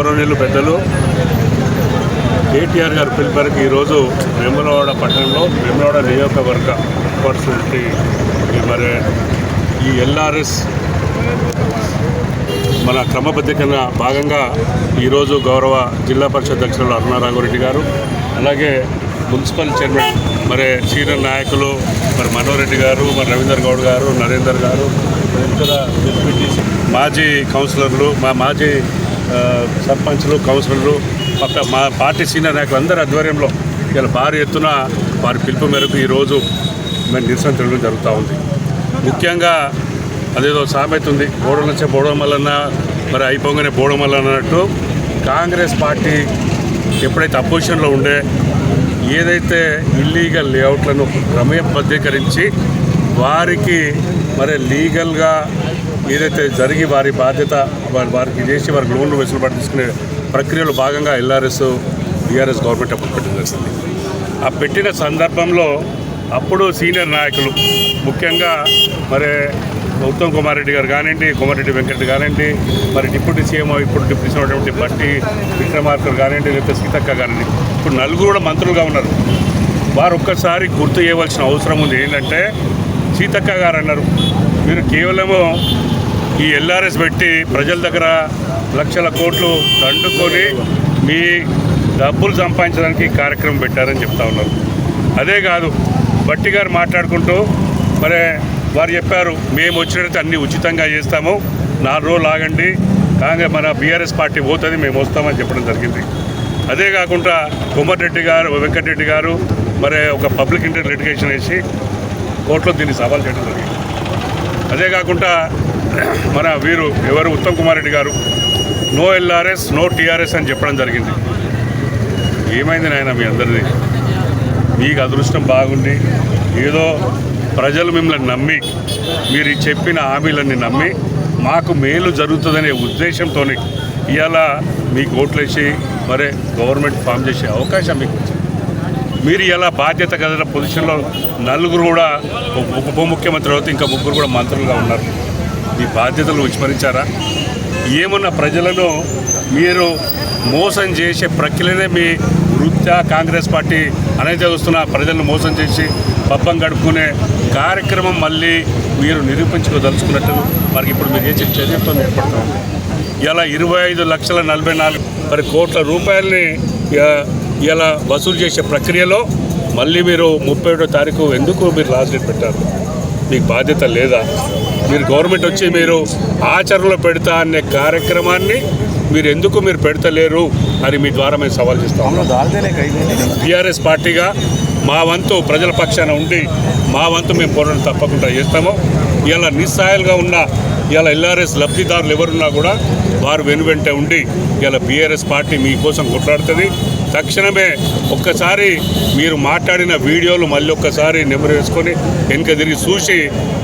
గౌరవనీయులు పెద్దలు కేటీఆర్ గారు పిలుపరికి ఈరోజు వేములవాడ పట్టణంలో వేములవాడ నియోజకవర్గ పరిస్థితి మరి ఈ ఎల్ఆర్ఎస్ మన క్రమబద్ధీకరణ భాగంగా ఈరోజు గౌరవ జిల్లా పరిషత్ అధ్యక్షులు అరుణారాఘురెడ్డి గారు అలాగే మున్సిపల్ చైర్మన్ మరి సీనియర్ నాయకులు మరి మనోరెడ్డి గారు మరి రవీందర్ గౌడ్ గారు నరేందర్ గారు ఇతర మాజీ కౌన్సిలర్లు మా మాజీ సర్పంచ్లు కౌన్సిలర్లు పక్క మా పార్టీ సీనియర్ నాయకులు అందరి ఆధ్వర్యంలో ఇలా భారీ ఎత్తున వారి పిలుపు మేరకు ఈరోజు మేము నిరసన తెలియడం జరుగుతూ ఉంది. ముఖ్యంగా అదేదో సామెత ఉంది బోడో నుంచే బోడమల్లన్న మరి అయిపోగానే బోడం అన్నట్టు కాంగ్రెస్ పార్టీ ఎప్పుడైతే అపోజిషన్లో ఉండే ఏదైతే ఇల్లీగల్ లేఅవుట్లను క్రమబద్ధీకరించి వారికి మరి లీగల్గా ఏదైతే జరిగి వారి బాధ్యత వారి వారికి చేసి వారికి లోన్లు వెసులుబాటు తీసుకునే ప్రక్రియలో భాగంగా ఎల్ఆర్ఎస్ బీఆర్ఎస్ గవర్నమెంట్ అప్పుడు పెట్టడం జరిగింది. ఆ పెట్టిన సందర్భంలో అప్పుడు సీనియర్ నాయకులు ముఖ్యంగా మరి ఉత్తమ్ కుమార్ రెడ్డి గారు కానివ్వండి కోమారెడ్డి వెంకరెడ్డి కానివ్వండి మరి డిప్యూటీ సీఎం ఇప్పుడు డిప్యూటీ సీఎం ఉన్నటువంటి బట్టి విక్రమార్కర్ కానివ్వండి లేకపోతే సీతక్క కానివ్వండి ఇప్పుడు నలుగురు కూడా మంత్రులుగా ఉన్నారు. వారు ఒక్కసారి గుర్తు చేయవలసిన అవసరం ఉంది. ఏంటంటే సీతక్క గారు అన్నారు మీరు కేవలము ఈ ఎల్ఆర్ఎస్ పెట్టి ప్రజల దగ్గర లక్షల కోట్లు దండుకొని మీ డబ్బులు సంపాదించడానికి కార్యక్రమం పెట్టారని చెప్తా ఉన్నారు. అదే కాదు బట్టి గారు మాట్లాడుకుంటూ మరి వారు చెప్పారు మేము వచ్చినట్టు అన్నీ ఉచితంగా చేస్తాము నాలుగు రోజులు ఆగండి కాంగ్రెస్ మన బీఆర్ఎస్ పార్టీ పోతుంది మేము వస్తామని చెప్పడం జరిగింది. అదే కాకుండా కొమ్మరెడ్డి గారు వెంకటరెడ్డి గారు మరి ఒక పబ్లిక్ ఇంటర్ లిటిగేషన్ వేసి కోర్టులో దీన్ని సవాల్ చేయడం జరిగింది. అదే కాకుండా మన వీరు ఎవరు ఉత్తమ్ కుమార్ రెడ్డి గారు నో ఎల్ఆర్ఎస్ నో టీఆర్ఎస్ అని చెప్పడం జరిగింది. ఏమైంది నాయన మీ అందరిది? మీకు అదృష్టం బాగుంది ఏదో ప్రజలు మిమ్మల్ని నమ్మి మీరు చెప్పిన హామీలన్నీ నమ్మి మాకు మేలు జరుగుతుందనే ఉద్దేశంతో ఇవాళ మీకు ఓట్లేసి మరి గవర్నమెంట్ ఫామ్ చేసే అవకాశం మీకు మీరు ఎలా బాధ్యత గల పొజిషన్లో నలుగురు కూడా ఉప ముఖ్యమంత్రి అవుతూ ఇంకా ముగ్గురు కూడా మంత్రులుగా ఉన్నారు. మీ బాధ్యతలు విస్మరించారా? ఏమన్నా ప్రజలను మీరు మోసం చేసే ప్రక్రియనే మీ వృత్యా కాంగ్రెస్ పార్టీ అనేది వస్తున్న ప్రజలను మోసం చేసి పబ్బం గడుపుకునే కార్యక్రమం మళ్ళీ మీరు నిరూపించుకోదలుచుకున్నట్టు మనకి ఇప్పుడు మీరు ఏ చర్యతో ఏర్పడతాం ఇలా ఇరవై ఐదు లక్షల నలభై నాలుగు మరి కోట్ల రూపాయలని ఇలా వసూలు చేసే ప్రక్రియలో మళ్ళీ మీరు ముప్పై ఒకటో తారీఖు ఎందుకు మీరు లాస్ట్ డేట్ పెట్టారు? మీకు బాధ్యత లేదా? మీరు గవర్నమెంట్ వచ్చి మీరు ఆచరణలో పెడతా అనే కార్యక్రమాన్ని మీరు ఎందుకు మీరు పెడతలేరు అని మీ ద్వారా మేము సవాల్ చేస్తాం. టీఆర్ఎస్ పార్టీగా మా వంతు ప్రజల పక్షాన ఉండి మా వంతు మేము పోరాటం తప్పకుండా చేస్తాము. ఇలా నిస్సాయాలుగా ఉన్న ఇలా ఎల్ఆర్ఎస్ లబ్ధిదారులు ఎవరున్నా కూడా వారు వెనువెంటే ఉండి ఇలా బీఆర్ఎస్ పార్టీ మీకోసం కొట్లాడుతుంది. తక్షణమే ఒక్కసారి మీరు మాట్లాడిన వీడియోలు మళ్ళీ ఒక్కసారి నెమరు వేసుకొని వెనుక తిరిగి చూసి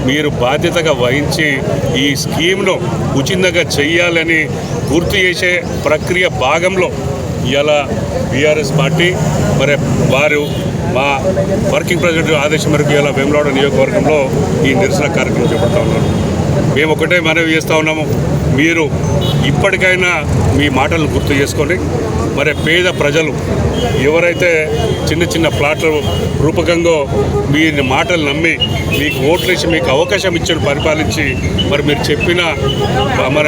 మీరు బాధ్యతగా వహించి ఈ స్కీమ్ను ఉచితంగా చేయాలని గుర్తు చేసే ప్రక్రియ భాగంలో ఇలా బీఆర్ఎస్ పార్టీ మరి వారు మా వర్కింగ్ ప్రెసిడెంట్ ఆదేశం మేరకు ఇలా వేములవాడ నియోజకవర్గంలో ఈ నిరసన కార్యక్రమం చేపడతా ఉన్నారు. మేము ఒకటే మనవి చేస్తూ ఉన్నాము. మీరు ఇప్పటికైనా మీ మాటలను గుర్తు చేసుకొని మరి పేద ప్రజలు ఎవరైతే చిన్న చిన్న ప్లాట్ల రూపకంగా మీ మాటలు నమ్మి మీకు ఓట్లేసి మీకు అవకాశం ఇచ్చిన పరిపాలించి మరి మీరు చెప్పిన మన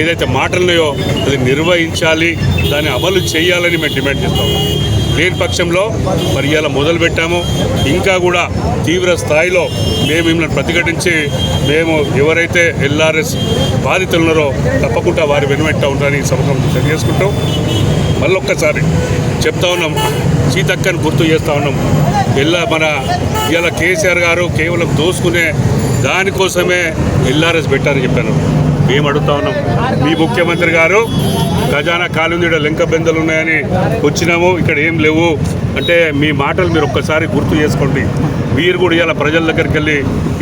ఏదైతే మాటలున్నాయో అది నిర్వహించాలి దాన్ని అమలు చేయాలని మేము డిమాండ్ చేస్తాం. లేని పక్షంలో మరి ఇలా మొదలు పెట్టాము ఇంకా కూడా తీవ్ర స్థాయిలో మేము మిమ్మల్ని ప్రతిఘటించి మేము ఎవరైతే ఎల్ఆర్ఎస్ బాధితులున్నారో తప్పకుండా వారి వెనువెట్ట ఉంటారని ఈ సంవత్సరం తెలియజేసుకుంటూ మళ్ళొక్కసారి చెప్తా ఉన్నాం. సీతక్కని గుర్తు చేస్తూ ఉన్నాం. ఇలా మన ఇలా కేసీఆర్ గారు కేవలం దోసుకునే దానికోసమే ఎల్ఆర్ఎస్ పెట్టారని చెప్పాను. మేము అడుగుతా ఉన్నాం. మీ ముఖ్యమంత్రి గారు ఖజానా కాలుంది ఈడ లెంక బెందలు ఉన్నాయని వచ్చినాము. ఇక్కడ ఏం లేవు. అంటే మీ మాటలు మీరు ఒక్కసారి గుర్తు చేసుకోండి. మీరు కూడా ఇలా ప్రజల దగ్గరికి వెళ్ళి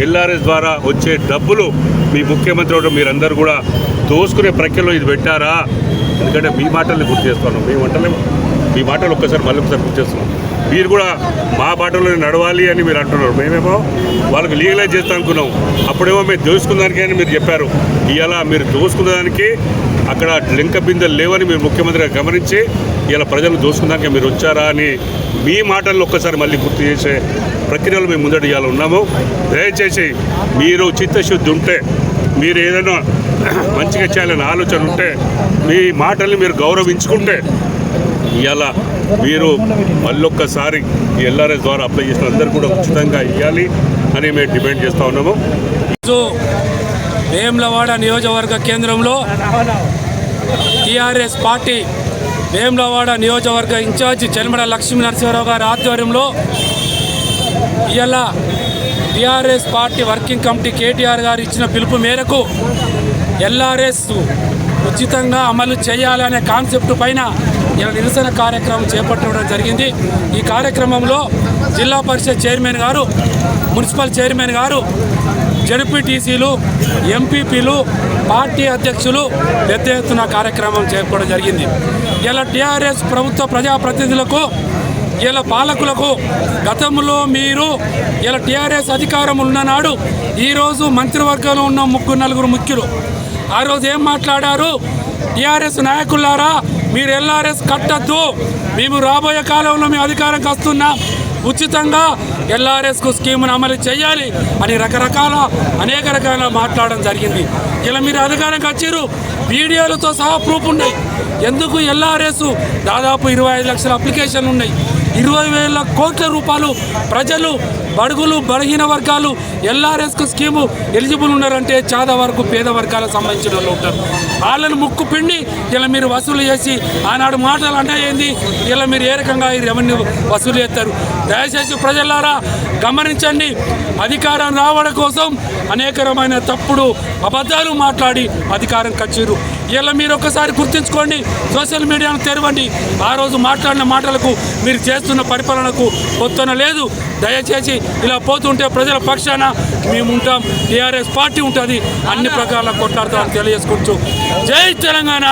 ఎల్ఆర్ఎస్ ద్వారా వచ్చే డబ్బులు మీ ముఖ్యమంత్రి కూడా మీరందరూ కూడా దోసుకునే ప్రక్రియలో ఇది పెట్టారా? ఎందుకంటే మీ మాటల్ని గుర్తు చేస్తున్నాం మీ మంటలు మీ మాటలు ఒక్కసారి మళ్ళీ ఒకసారి గుర్తు చేస్తున్నాం మీరు కూడా మా బాటలో నడవాలి అని మీరు అంటున్నారు. మేమేమో వాళ్ళకి లీగలైజ్ చేస్తా అనుకున్నాం. అప్పుడేమో మేము దోసుకున్నానికి అని మీరు చెప్పారు. ఇవాళ మీరు దోసుకున్నదానికి అక్కడ లింక బిందెలు లేవని మీరు ముఖ్యమంత్రిగా గమనించి ఇలా ప్రజలు దోసుకున్నాక మీరు వచ్చారా అని మీ మాటల్లో ఒక్కసారి మళ్ళీ గుర్తు చేసే ప్రక్రియలో మేము ముందట ఇవాళ ఉన్నాము. దయచేసి మీరు చిత్తశుద్ధి ఉంటే మీరు ఏదైనా మంచిగా చేయాలని ఆలోచన ఉంటే మీ మాటల్ని మీరు గౌరవించుకుంటే ఇలా మీరు మళ్ళొక్కసారి ఎల్ఆర్ఎస్ ద్వారా అప్లై చేసిన అందరూ కూడా ఉచితంగా ఇవ్వాలి అని మేము డిమాండ్ చేస్తూ ఉన్నాము. వేములవాడ నియోజకవర్గ కేంద్రంలో టీఆర్ఎస్ పార్టీ వేములవాడ నియోజకవర్గ ఇన్ఛార్జి చెల్మడ లక్ష్మీ నరసింహారావు గారి ఆధ్వర్యంలో ఇవాళ TRS party working committee KTR గారు ఇచ్చిన పిలుపు మేరకు ఎల్ఆర్ఎస్ ఉచితంగా అమలు చేయాలనే కాన్సెప్ట్ పైన ఇలా నిరసన కార్యక్రమం చేపట్టడం జరిగింది. ఈ కార్యక్రమంలో జిల్లా పరిషత్ చైర్మన్ గారు మున్సిపల్ చైర్మన్ గారు జడ్పీటీసీలు ఎంపీపీలు పార్టీ అధ్యక్షులు పెద్ద ఎత్తున కార్యక్రమం చేపడం జరిగింది. ఇలా టీఆర్ఎస్ ప్రభుత్వ ప్రజాప్రతినిధులకు ఇలా పాలకులకు గతంలో మీరు ఇలా టీఆర్ఎస్ అధికారం ఉన్ననాడు ఈరోజు మంత్రివర్గంలో ఉన్న ముగ్గురు నలుగురు ముఖ్యులు. ఆ రోజు ఏం మాట్లాడారు? టీఆర్ఎస్ నాయకులారా మీరు ఎల్ఆర్ఎస్ కట్టద్దు. మేము రాబోయే కాలంలో మేము అధికారంకి వస్తున్నాం ఉచితంగా ఎల్ఆర్ఎస్కు స్కీమ్ను అమలు చేయాలి అని రకరకాల అనేక రకాల మాట్లాడడం జరిగింది. ఇలా మీరు అధికారంకి వచ్చారు వీడియోలతో సహా ప్రూఫ్ ఉన్నాయి. ఎందుకు ఎల్ఆర్ఎస్ దాదాపు ఇరవై ఐదు లక్షల అప్లికేషన్లు ఉన్నాయి? ఇరవై వేల కోట్ల రూపాయలు ప్రజలు బడుగులు బలహీన వర్గాలు ఎల్ఆర్ఎస్కు స్కీము ఎలిజిబుల్ ఉన్నారంటే చాలా వరకు పేద వర్గాలకు సంబంధించిన వాళ్ళు ఉంటారు. వాళ్ళని ముక్కు పిండి ఇలా మీరు వసూలు చేసి ఆనాడు మాటలు అంటే ఏంది? ఇలా మీరు ఏ రకంగా ఈ రెవెన్యూ వసూలు చేస్తారు? దయచేసి ప్రజలారా గమనించండి. అధికారం రావడం కోసం అనేకరమైన తప్పుడు అబద్ధాలు మాట్లాడి అధికారం కచ్చిరు ఇలా మీరు ఒక్కసారి గుర్తుంచుకోండి సోషల్ మీడియాను తెరవండి. ఆ రోజు మాట్లాడిన మాటలకు మీరు చేస్తున్న పరిపాలనకు పొత్తున లేదు. దయచేసి ఇలా పోతుంటే ప్రజల పక్షాన మేము ఉంటాం టీఆర్ఎస్ పార్టీ ఉంటుంది. అన్ని ప్రకారాల కొట్లాడతామని తెలియజేసుకోవచ్చు జై తెలంగాణ!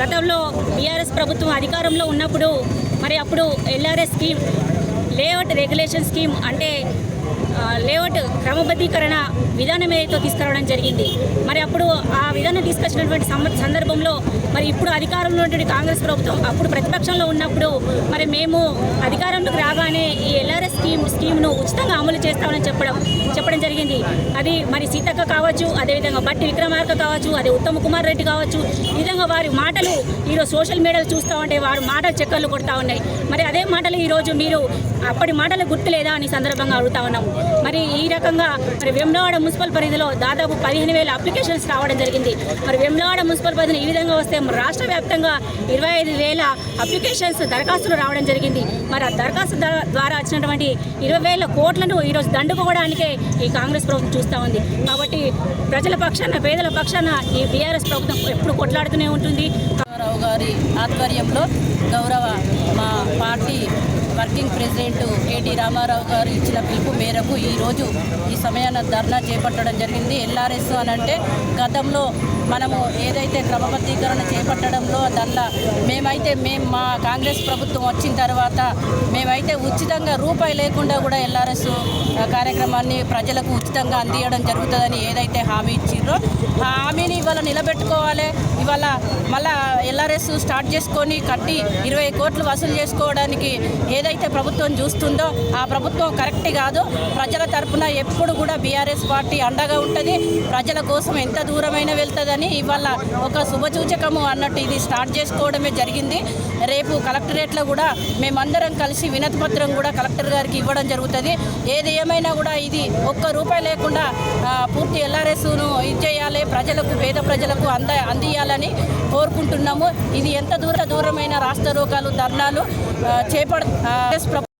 గతంలో బీఆర్ఎస్ ప్రభుత్వం అధికారంలో ఉన్నప్పుడు మరి అప్పుడు LRS scheme layout regulation scheme అంటే లేఅవుట్ క్రమబద్ధీకరణ విధానం ఏదైతే తీసుకురావడం జరిగింది మరి అప్పుడు ఆ విధానం తీసుకొచ్చినటువంటి సందర్భంలో మరి ఇప్పుడు అధికారంలో ఉన్నటువంటి కాంగ్రెస్ ప్రభుత్వం అప్పుడు ప్రతిపక్షంలో ఉన్నప్పుడు మరి మేము అధికారంలోకి రాగానే ఈ ఎల్ఆర్ఎస్ స్కీమ్ స్కీమ్ను ఉచితంగా అమలు చేస్తామని చెప్పడం చెప్పడం జరిగింది. అది మరి సీతక్క కావచ్చు అదేవిధంగా బట్టి విక్రమార్క కావచ్చు అదే ఉత్తమ్ కుమార్ రెడ్డి కావచ్చు ఈ విధంగా వారి మాటలు ఈరోజు సోషల్ మీడియాలో చూస్తూ ఉంటే వారి మాటలు చెక్కర్లు కొడతా ఉన్నాయి. మరి అదే మాటలు ఈరోజు మీరు అప్పటి మాటలు గుర్తులేదా అని సందర్భంగా అడుగుతా ఉన్నాము. మరి ఈ రకంగా మరి వెమ్లవాడ మున్సిపల్ పరిధిలో దాదాపు పదిహేను వేల అప్లికేషన్స్ రావడం జరిగింది. మరి వెమ్లవాడ మున్సిపల్ పరిధిని ఈ విధంగా వస్తే మన రాష్ట్ర వ్యాప్తంగా ఇరవై ఐదు వేల అప్లికేషన్స్ దరఖాస్తులు రావడం జరిగింది. మరి ఆ దరఖాస్తు ద్వారా వచ్చినటువంటి ఇరవై వేల కోట్లను ఈరోజు దండుకోవడానికే ఈ కాంగ్రెస్ ప్రభుత్వం చూస్తూ ఉంది. కాబట్టి ప్రజల పక్షాన పేదల పక్షాన ఈ బీఆర్ఎస్ ప్రభుత్వం ఎప్పుడు కొట్లాడుతూనే ఉంటుంది. రావు గారి ఆధ్వర్యంలో గౌరవ మా party working president KT Ramarao గారు ఇచ్చిన పిలుపు మేరకు ఈరోజు ఈ సమయాన ధర్నా చేపట్టడం జరిగింది. ఎల్ఆర్ఎస్ అని అంటే గతంలో మనము ఏదైతే క్రమబద్ధీకరణ చేపట్టడంలో దానిలో మేమైతే మేము మా కాంగ్రెస్ ప్రభుత్వం వచ్చిన తర్వాత మేమైతే ఉచితంగా రూపాయి లేకుండా కూడా ఎల్ఆర్ఎస్ కార్యక్రమాన్ని ప్రజలకు ఉచితంగా అందియడం జరుగుతుందని ఏదైతే హామీ ఇచ్చిందో ఆ హామీని ఇవాళ నిలబెట్టుకోవాలి. ఇవాళ మళ్ళా ఎల్ఆర్ఎస్ స్టార్ట్ చేసుకొని కట్టి ఇరవై కోట్లు వసూలు చేసుకోవడానికి ఏదైతే ప్రభుత్వం చూస్తుందో ఆ ప్రభుత్వం కరెక్ట్ కాదు. ప్రజల తరఫున ఎప్పుడు కూడా బీఆర్ఎస్ పార్టీ అండగా ఉంటుంది. ప్రజల కోసం ఎంత దూరమైన వెళ్తుందని ఇవాళ ఒక శుభసూచకము అన్నట్టు ఇది స్టార్ట్ చేసుకోవడమే జరిగింది. రేపు కలెక్టరేట్లో కూడా మేమందరం కలిసి వినతిపత్రం కూడా కలెక్టర్ గారికి ఇవ్వడం జరుగుతుంది. ఏది ఏమైనా కూడా ఇది ఒక్క రూపాయి లేకుండా పూర్తి ఎల్ఆర్ఎస్ను ఇచ్చేయాలి. ప్రజలకు పేద ప్రజలకు అంద అందియాలని కోరుకుంటున్నాము. ఇది ఎంత దూర దూరమైన రాష్ట్ర రోగాలు ధర్నాలు చేపడ